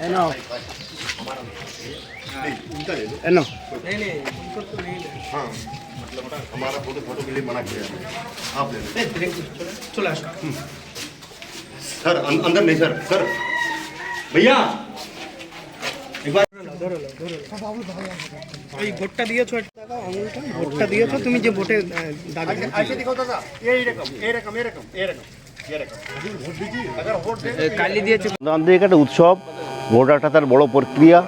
এনো এনো हाँ मतलब हमारा फोटो फोटो के लिए मना किया है आप ले लें চলে আসো सर अं, अंदर नहीं सर सर भैया एक बार এই ভোটটা দিয়েছো একটা দেখাও আঙুলটা ভোটটা দিয়েছো তুমি যে ভোটে আহ, দাগ ऐसे दिखाओ दादा ये रकम ये रकम ये रकम ये একটা উৎসব, ভোট একটা তার বড় প্রক্রিয়া।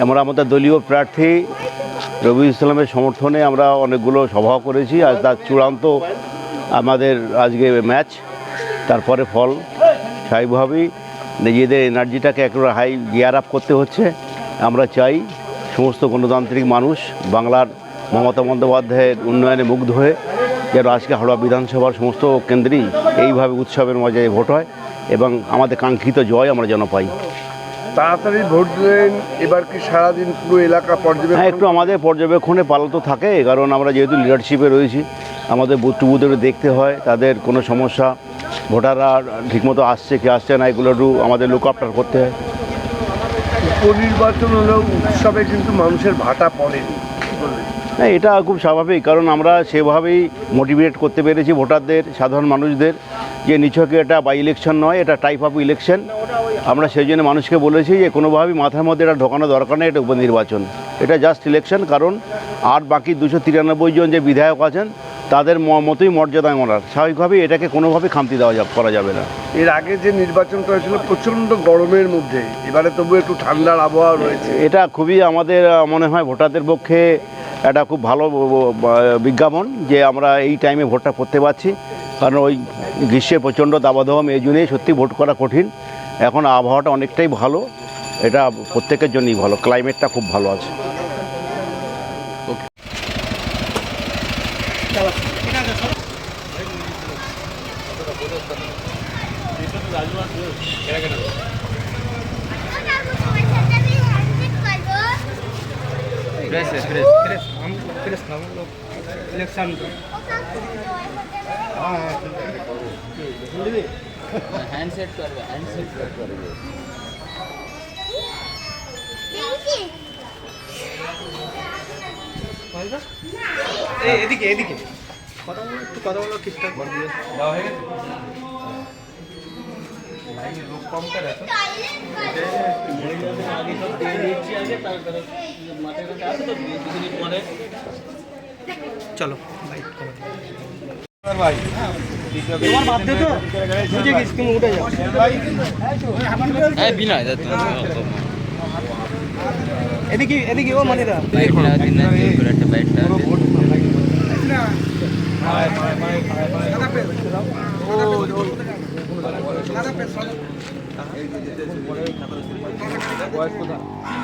আমরা আমাদের দলীয় প্রার্থী রবি ইসলামের সমর্থনে আমরা অনেকগুলো সভা করেছি। আর তার চূড়ান্ত আমাদের আজকে ম্যাচ তারপরে ফল। স্বাভাবিকভাবেই নিজেদের এনার্জিটাকে একবার হাই গিয়ার আপ করতে হচ্ছে। আমরা চাই সমস্ত গণতান্ত্রিক মানুষ বাংলার মমতা বন্দ্যোপাধ্যায়ের উন্নয়নে মুগ্ধ হয়ে যেন আজকে হাওড়া বিধানসভার সমস্ত কেন্দ্রেই এইভাবে উৎসবের মজায় ভোট হয় এবং আমাদের কাঙ্ক্ষিত জয় আমরা যেন পাই। তাড়াতাড়ি ভোট দিলেন এবার কি সারাদিন পুরো এলাকা পর্যবেক্ষণ? হ্যাঁ একটু আমাদের পর্যবেক্ষণে পালাতো থাকে কারণ আমরা যেহেতু লিডারশিপে রয়েছি আমাদের বুথ টু দেখতে হয় তাদের কোনো সমস্যা ভোটাররা ঠিকমতো আসছে কি আসছে না এগুলো একটু আমাদের লুক আপটার করতে হয়। উপনির্বাচন হলেও উৎসবে কিন্তু মানুষের ভাটা পড়ে হ্যাঁ এটা খুব স্বাভাবিক কারণ আমরা সেভাবেই মোটিভেট করতে পেরেছি ভোটারদের সাধারণ মানুষদের যে নিছকে এটা বাই ইলেকশন নয় এটা টাইপ অফ ইলেকশন আমরা সেই জন্য মানুষকে বলেছি যে কোনোভাবেই মাথার মধ্যে এটা ঢোকানো দরকার নেই এটা উপনির্বাচন। এটা জাস্ট ইলেকশন কারণ আর বাকি দুশো তিরানব্বই জন যে বিধায়ক আছেন তাদের মতোই মর্যাদায় মরার স্বাভাবিকভাবেই এটাকে কোনোভাবেই খামতি দেওয়া যা- করা যাবে না। এর আগে যে নির্বাচনটা হয়েছিল প্রচণ্ড গরমের মধ্যে এবারে তবু একটু ঠান্ডার আবহাওয়া রয়েছে। এটা খুবই আমাদের মনে হয় ভোটারদের পক্ষে একটা খুব ভালো বিজ্ঞাপন যে আমরা এই টাইমে ভোটটা করতে পারছি। কারণ ওই গ্রীষ্মের প্রচণ্ড দাবাদহ এই জন্যেই সত্যি ভোট করা কঠিন। এখন আবহাওয়াটা অনেকটাই ভালো। এটা প্রত্যেকের জন্যই ভালো। ক্লাইমেটটা খুব ভালো আছে। ইলেকশন হ্যান্ডসেট করবে হ্যান্ডসেট করবে এদিকে এদিকে কথা বলো একটু কথা বলো ঠিকঠাক করে দিয়ে দাও হয়ে গেছে লাইনে লোক কম করে তো আগে সব দিয়ে দিচ্ছি আগে তারপরে মাঠে আছে তো দুদিন পরে হ্যাঁ বিনয় দা তুমি এদিকে এদিকে ও মানিদা।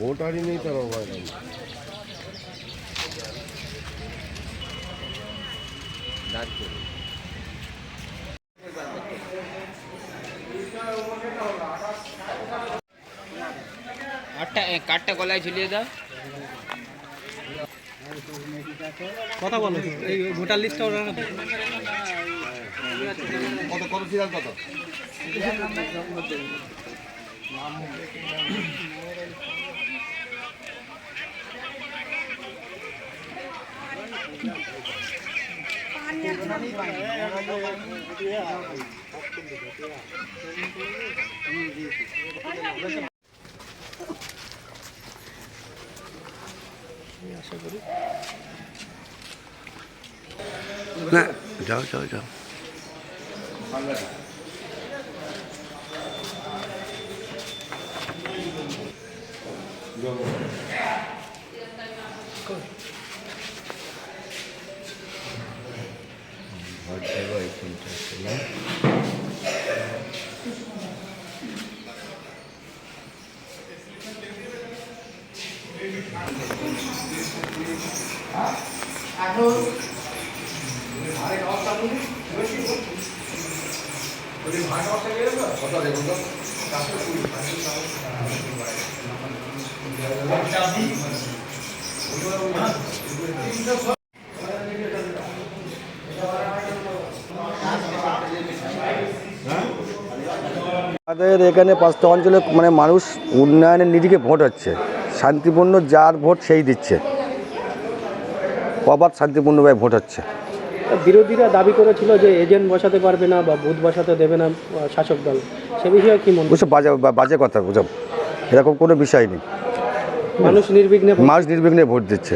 ভোটারই নেই তার অভাব দাঁড়িয়ে। কাঠটা কাঠটা গলায় ঝুলিয়ে দাও। কথা বলো এই ভোটার লিস্টটা ওরা কত কত সিরিয়াল কত? না যাও যাও যাও আমাদের এখানে পাঁচটা অঞ্চলে মানে মানুষ উন্নয়নের নিরিখে ভোট হচ্ছে। শান্তিপূর্ণ যার ভোট সেই দিচ্ছে। অবাধ শান্তিপূর্ণভাবে ভোট হচ্ছে। বিরোধীরা দাবি করেছিল যে এজেন্ট বসাতে পারবে না বা বুথ বসাতে দেবে না শাসক দল। সে বিষয়ে কি মনে ওসব বাজে বাজে কথা ওসব এরকম কোনো বিষয় নেই। মানুষ নির্বিঘ্নে মানুষ নির্বিঘ্নে ভোট দিচ্ছে।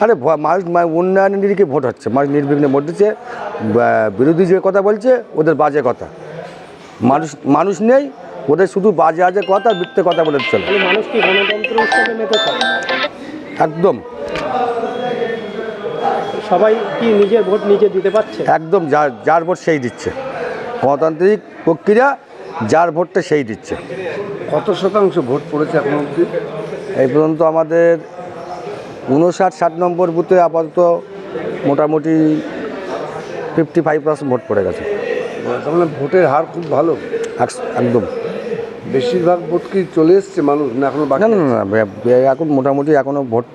আরে ভ- মানুষ উন্নয়নের নিরিখে ভোট হচ্ছে। মানুষ নির্বিঘ্নে ভোট দিচ্ছে। বিরোধী যে কথা বলছে ওদের বাজে কথা। মানুষ মানুষ নেই ওদের শুধু বাজে বাজে কথা আর মিথ্যে কথা বলে চলে। তাহলে মানুষ কি গণতন্ত্র উৎসবে মেতে একদম। সবাই কি নিজের ভোট নিজে দিতে পারছে? একদম যার যার ভোট সেই দিচ্ছে। গণতান্ত্রিক প্রক্রিয়া যার ভোটটা সেই দিচ্ছে। কত শতাংশ ভোট পড়েছে এখন অবধি? এই পর্যন্ত আমাদের উনষাট ষাট নম্বর বুথে আপাতত মোটামুটি ফিফটি ফাইভ পার্সেন্ট ভোট পড়ে গেছে। তার মানে ভোটের হার খুব ভালো। একদম। বেশিরভাগ ভোট কি চলে এসছে মানুষ না এখনও বাকি না না না, এখন মোটামুটি এখনও ভোট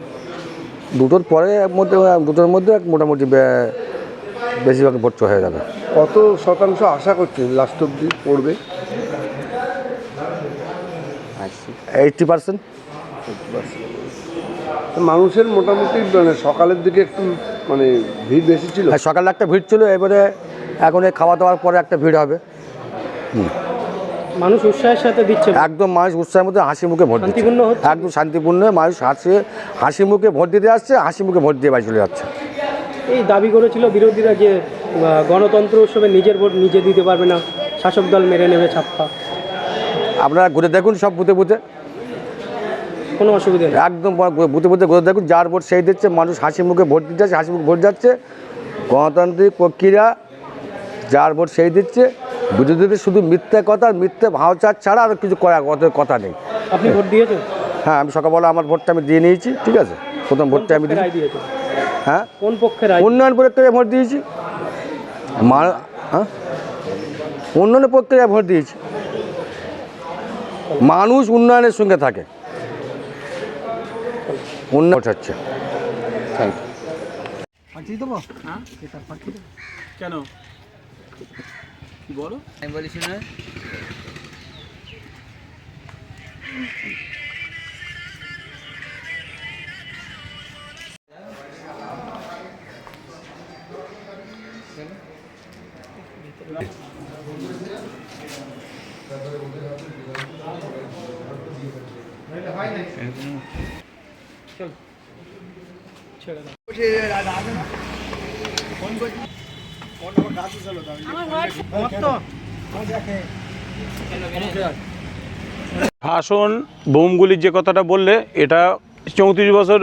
দুটোর পরে মধ্যে দুটোর মধ্যে মোটামুটি বেশিরভাগ ভোট হয়ে যাবে। কত শতাংশ আশা করছেন লাস্ট অব্দি পড়বে? এইটটি পার্সেন্ট মানুষের মোটামুটি মানে সকালের দিকে একটু মানে ভিড় বেশি ছিল। হ্যাঁ সকালে একটা ভিড় ছিল এবারে এখন এই খাওয়া দাওয়ার পরে একটা ভিড় হবে। মানুষ উৎসাহের সাথে দিচ্ছে। একদম মানুষ উৎসাহের মধ্যে হাসি মুখে ভোট দিচ্ছে। শান্তিপূর্ণ হচ্ছে? একদম শান্তিপূর্ণ মানুষ হাসি হাসি মুখে ভোট দিতে আসছে হাসি মুখে ভোট দিয়ে বাড়ি চলে যাচ্ছে। এই দাবি করেছিল বিরোধীরা যে গণতন্ত্র উৎসবে নিজের ভোট নিজে দিতে পারবে না শাসক দল মেরে নেবে ছাপ্পা। আপনারা ঘুরে দেখুন সব বুথে বুথে। কোনো অসুবিধা নেই। একদম বুথে বুথে ঘুরে দেখুন যার ভোট সেই দিচ্ছে মানুষ হাসি মুখে ভোট দিতে যাচ্ছে হাসি মুখে ভোট যাচ্ছে। গণতান্ত্রিক প্রক্রিয়া যার ভোট সেই দিচ্ছে। বিরোধীদের শুধু মিথ্যে কথা মিথ্যে ভাওচার ছাড়া আর কিছু করা কথা নেই। আপনি ভোট দিয়েছেন? হ্যাঁ আমি সকালবেলা আমার ভোটটা আমি দিয়ে নিয়েছি ঠিক আছে? প্রথম ভোটটা আমি দিয়েছেন? হ্যাঁ? কোন পক্ষে রায়? উন্নয়ন প্রক্রিয়ায় ভোট দিয়েছি। মা হ্যাঁ? উন্নয়ন প্রক্রিয়ায় ভোট দিয়েছি। মানুষ উন্নয়নের সঙ্গে থাকে। উন্নয়ন হচ্ছে পাঠিয়ে দেবো? হ্যাঁ? পাঠিয়ে দেবো। কেন? কি বলো। আমি বলিস না ভাষণ বোমগুলির যে কথাটা বললে, এটা চৌত্রিশ বছর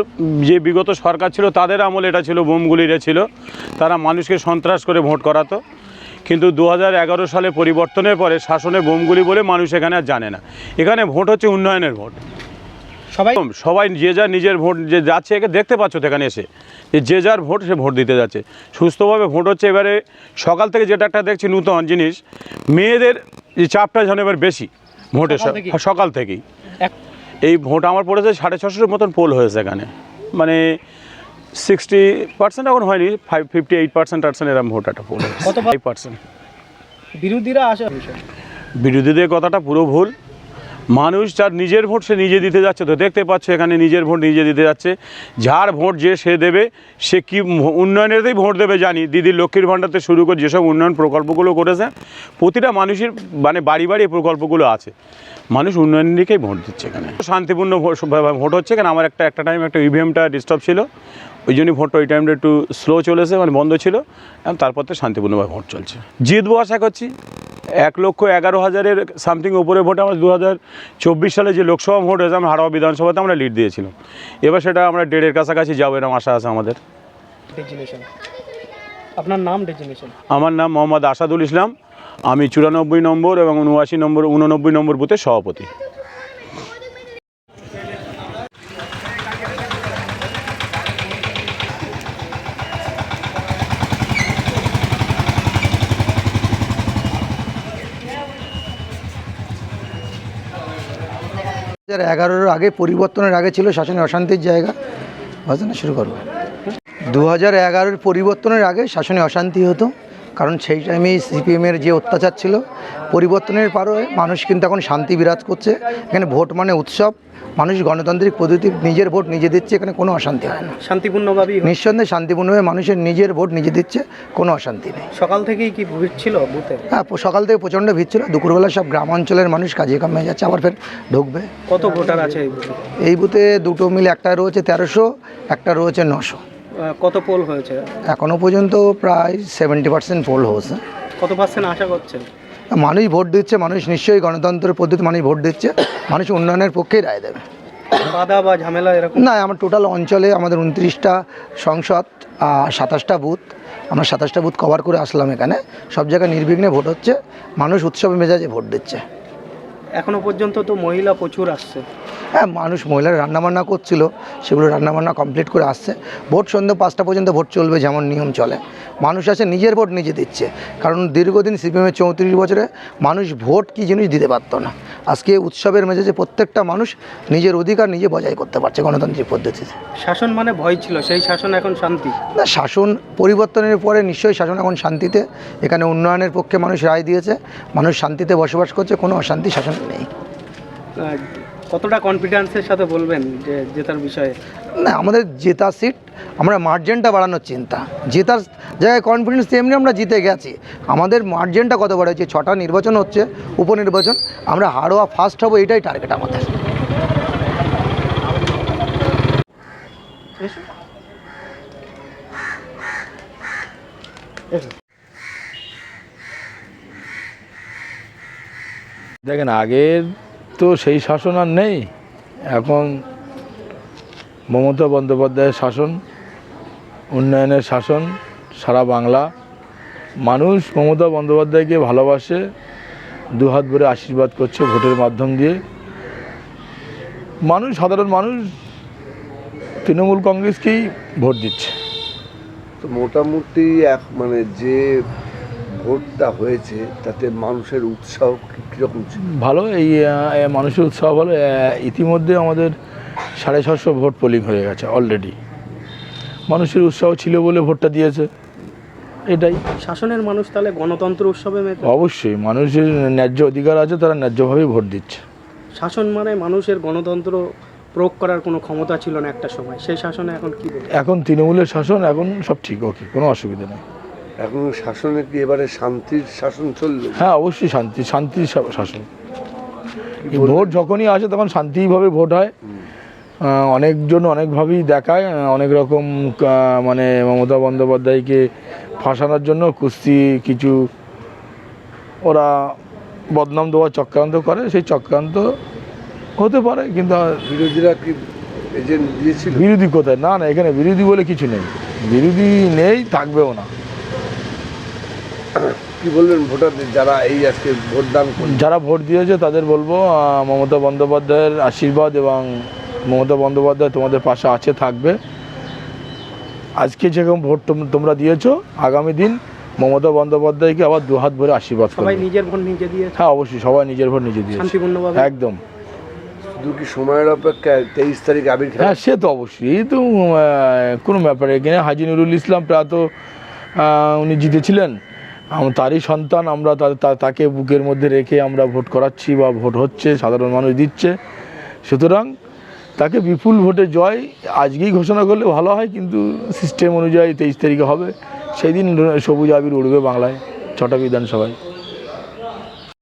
যে বিগত সরকার ছিল, তাদের আমল এটা ছিল, বোমগুলিরা ছিল। তারা মানুষকে সন্ত্রাস করে ভোট করাতো। কিন্তু দু সালে পরিবর্তনের পরে শাসনে বোমগুলি বলে মানুষ এখানে আর জানে না। এখানে ভোট হচ্ছে উন্নয়নের ভোট। সবাই? সবাই যে যার নিজের ভোট যে যাচ্ছে একে দেখতে পাচ্ছ এখানে এসে। যে যে যার ভোট সে ভোট দিতে যাচ্ছে। সুস্থভাবে ভোট হচ্ছে এবারে সকাল থেকে যেটা একটা দেখছি নূতন জিনিস মেয়েদের যে চাপটা যেন এবার বেশি ভোটের সকাল থেকেই? এই ভোট আমার পড়েছে সাড়ে ছশোর মতন পোল হয়েছে এখানে। মানে সিক্সটি পার্সেন্ট এখন হয়নি ফাইভ ফিফটি এইট পার্সেন্ট টার্সেন্ট এরকম ভোট একটা কত ফাইভ পার্সেন্ট বিরোধীরা আসা? বিরোধীদের কথাটা পুরো ভুল। মানুষ যার নিজের ভোট সে নিজে দিতে যাচ্ছে তো দেখতে পাচ্ছ এখানে নিজের ভোট নিজে দিতে যাচ্ছে। যার ভোট যে সে দেবে, সে কি উন্নয়নেরই ভোট দেবে জানি। দিদির লক্ষ্মীর ভাণ্ডারতে শুরু করে যেসব উন্নয়ন প্রকল্পগুলো করেছে, প্রতিটা মানুষের মানে বাড়ি বাড়ি প্রকল্পগুলো আছে। মানুষ উন্নয়নের দিকেই ভোট দিচ্ছে এখানে। শান্তিপূর্ণ ভোট হচ্ছে কেন আমার একটা একটা টাইম একটা ইভিএমটা ডিস্টার্ব ছিল। ওই জন্যই ভোটটা ওই টাইমটা একটু স্লো চলেছে মানে বন্ধ ছিল। এবং তারপর তো শান্তিপূর্ণভাবে ভোট চলছে। জিতবো আশা করছি। এক লক্ষ এগারো হাজারের সামথিং ওপরে ভোটে আমরা দু হাজার চব্বিশ সালে যে লোকসভা ভোট হয়েছে আমরা হাড়োয়া বিধানসভাতে আমরা লিড দিয়েছিলাম। এবার সেটা আমরা ডেড়ের কাছাকাছি যাব এরকম আশা আছে আমাদের। আপনার নাম ডেজিনেশন আমার নাম মোহাম্মদ আসাদুল ইসলাম আমি চুরানব্বই নম্বর এবং উনআশি নম্বর উননব্বই নম্বর বুথের সভাপতি। হাজার এগারোর আগে, পরিবর্তনের আগে ছিল শাসনের অশান্তির জায়গা। আলোচনা শুরু করব। দু হাজার এগারোর পরিবর্তনের আগে শাসনে অশান্তি হতো, কারণ সেই টাইমেই সিপিএমের যে অত্যাচার ছিল, পরিবর্তনের পরও মানুষ কিন্তু এখন শান্তি বিরাজ করছে। এখানে ভোট মানে উৎসব। মানুষ গণতান্ত্রিক পদ্ধতি নিজের ভোট নিজে দিচ্ছে এখানে কোনো অশান্তি হয় না। শান্তিপূর্ণভাবেই হচ্ছে। নিঃসন্দেহে শান্তিপূর্ণভাবে মানুষের নিজের ভোট নিজে দিচ্ছে কোনো অশান্তি নেই। সকাল থেকেই কি ভিড় ছিল বুথে? হ্যাঁ সকাল থেকে প্রচণ্ড ভিড় ছিল। দুপুরবেলা সব গ্রাম অঞ্চলের মানুষ কাজে কামে যাচ্ছে আবার ফের ঢুকবে। কত ভোটার আছে এই বুথে? এই বুথে দুটো মিলে একটা রয়েছে তেরোশো একটা রয়েছে নশো। কত পোল হয়েছে? এখনও পর্যন্ত প্রায় সেভেন্টি পার্সেন্ট পোল হয়েছে। কত পার্সেন্ট আশা করছেন? মানুষ ভোট দিচ্ছে মানুষ নিশ্চয়ই গণতন্ত্রের পদ্ধতি মানুষ ভোট দিচ্ছে মানুষ উন্নয়নের পক্ষেই রায় দেবে। বাধা বা ঝামেলা এরকম? না আমার টোটাল অঞ্চলে আমাদের উনত্রিশটা সংসদ সাতাশটা বুথ। আমরা সাতাশটা বুথ কভার করে আসলাম এখানে। সব জায়গায় নির্বিঘ্নে ভোট হচ্ছে। মানুষ উৎসবে মেজাজে ভোট দিচ্ছে। এখনও পর্যন্ত তো মহিলা প্রচুর আসছে। হ্যাঁ মানুষ মহিলারা রান্নাবান্না করছিল সেগুলো রান্নাবান্না কমপ্লিট করে আসছে। ভোট সন্ধ্যে পাঁচটা পর্যন্ত ভোট চলবে যেমন নিয়ম চলে। মানুষ আছে নিজের ভোট নিজে দিচ্ছে। কারণ দীর্ঘদিন সিপিএমের চৌত্রিশ বছরে মানুষ ভোট কী জিনিস দিতে পারতো না। আজকে উৎসবের মেজাজে প্রত্যেকটা মানুষ নিজের অধিকার নিজে বজায় করতে পারছে গণতান্ত্রিক পদ্ধতিতে। শাসন মানে ভয় ছিল সেই শাসন এখন শান্তি। না শাসন পরিবর্তনের পরে নিশ্চয়ই শাসন এখন শান্তিতে। এখানে উন্নয়নের পক্ষে মানুষ রায় দিয়েছে মানুষ শান্তিতে বসবাস করছে কোনো অশান্তি শাসন নেই। কতটা কনফিডেন্সের সাথে বলবেন যে জেতার বিষয়ে? না আমাদের জেতা সিট আমরা মার্জিনটা বাড়ানোর চিন্তা। জেতার জায়গায় কনফিডেন্স তেমনি আমরা জিতে গেছি। আমাদের মার্জিনটা কত বড় হয়েছে? ছটা নির্বাচন হচ্ছে উপনির্বাচন। আমরা হারোয়া ফার্স্ট হব এটাই টার্গেট আমাদের। দেখেন আগের তো সেই শাসন আর নেই। এখন মমতা বন্দ্যোপাধ্যায়ের শাসন, উন্নয়নের শাসন, সারা বাংলা। মানুষ মমতা বন্দ্যোপাধ্যায়কে ভালোবাসে, দুহাত ভরে আশীর্বাদ করছে ভোটের মাধ্যম দিয়ে। মানুষ, সাধারণ মানুষ তৃণমূল কংগ্রেসকেই ভোট দিচ্ছে। তো মোটামুটি এক মানে যে ভোটটা হয়েছে তাতে মানুষের উৎসাহ কি- কীরকম ছিল? ভালো এই মানুষের উৎসাহ ভালো। ইতিমধ্যে আমাদের সাড়ে ছশো ভোট পোলিং হয়ে গেছে অলরেডি মানুষের উৎসাহ ছিল বলে ভোটটা দিয়েছে। এটাই। শাসনের মানুষ তাহলে গণতন্ত্র উৎসবে মেতে? অবশ্যই মানুষের ন্যায্য অধিকার আছে তারা ন্যায্যভাবেই ভোট দিচ্ছে। শাসন মানে মানুষের গণতন্ত্র প্রয়োগ করার কোনো ক্ষমতা ছিল না একটা সময়। সেই শাসনে এখন কি এখন তৃণমূলের শাসন এখন সব ঠিক ওকে কোনো অসুবিধা নেই। এখন শাসনে কি এবারে শান্তির শাসন চলল হ্যাঁ অবশ্যই শান্তি শান্তির শাসন। ভোট যখনই আসে তখন শান্তিভাবে ভোট হয়। অনেকজন অনেকভাবেই দেখায় অনেক রকম মানে মমতা বন্দ্যোপাধ্যায়কে ফাঁসানোর জন্য কুস্তি কিছু ওরা বদনাম দেওয়ার চক্রান্ত করে সেই চক্রান্ত হতে পারে কিন্তু বিরোধীরা কি এজেন্ট দিয়েছিল? বিরোধী কোথায়? না না এখানে বিরোধী বলে কিছু নেই। বিরোধী নেই থাকবেও না। কি বলবেন ভোটারদের যারা এই আজকে ভোটদান যারা ভোট দিয়েছে তাদের বলব মমতা বন্দ্যোপাধ্যায়ের আশীর্বাদ এবং মমতা বন্দ্যোপাধ্যায় তোমাদের পাশে আছে থাকবে। আজকে যেরকম ভোট তোম- তোমরা দিয়েছ আগামী দিন মমতা বন্দ্যোপাধ্যায়কে আবার দুহাত ভরে আশীর্বাদ সবাই নিজের ভোট নিজে দিয়ে হ্যাঁ অবশ্যই সবাই নিজের ভোট নিজে দিয়েছে। শান্তিপূর্ণভাবে? একদম। শুধু কি সময়ের অপেক্ষা তেইশ তারিখ আবির হ্যাঁ সে তো অবশ্যই। তো কোনো ব্যাপারে এখানে হাজি নুরুল ইসলাম প্রাত আহ, উনি জিতেছিলেন। তারই সন্তান আমরা তাকে বুকের মধ্যে রেখে আমরা ভোট করাচ্ছি বা ভোট হচ্ছে, সাধারণ মানুষ দিচ্ছে। সুতরাং তাকে বিপুল ভোটে জয় আজকেই ঘোষণা করলে ভালো হয়, কিন্তু সিস্টেম অনুযায়ী তেইশ তারিখে হবে। সেই দিন সবুজ আবির উড়বে বাংলায়, ছটা বিধানসভায়।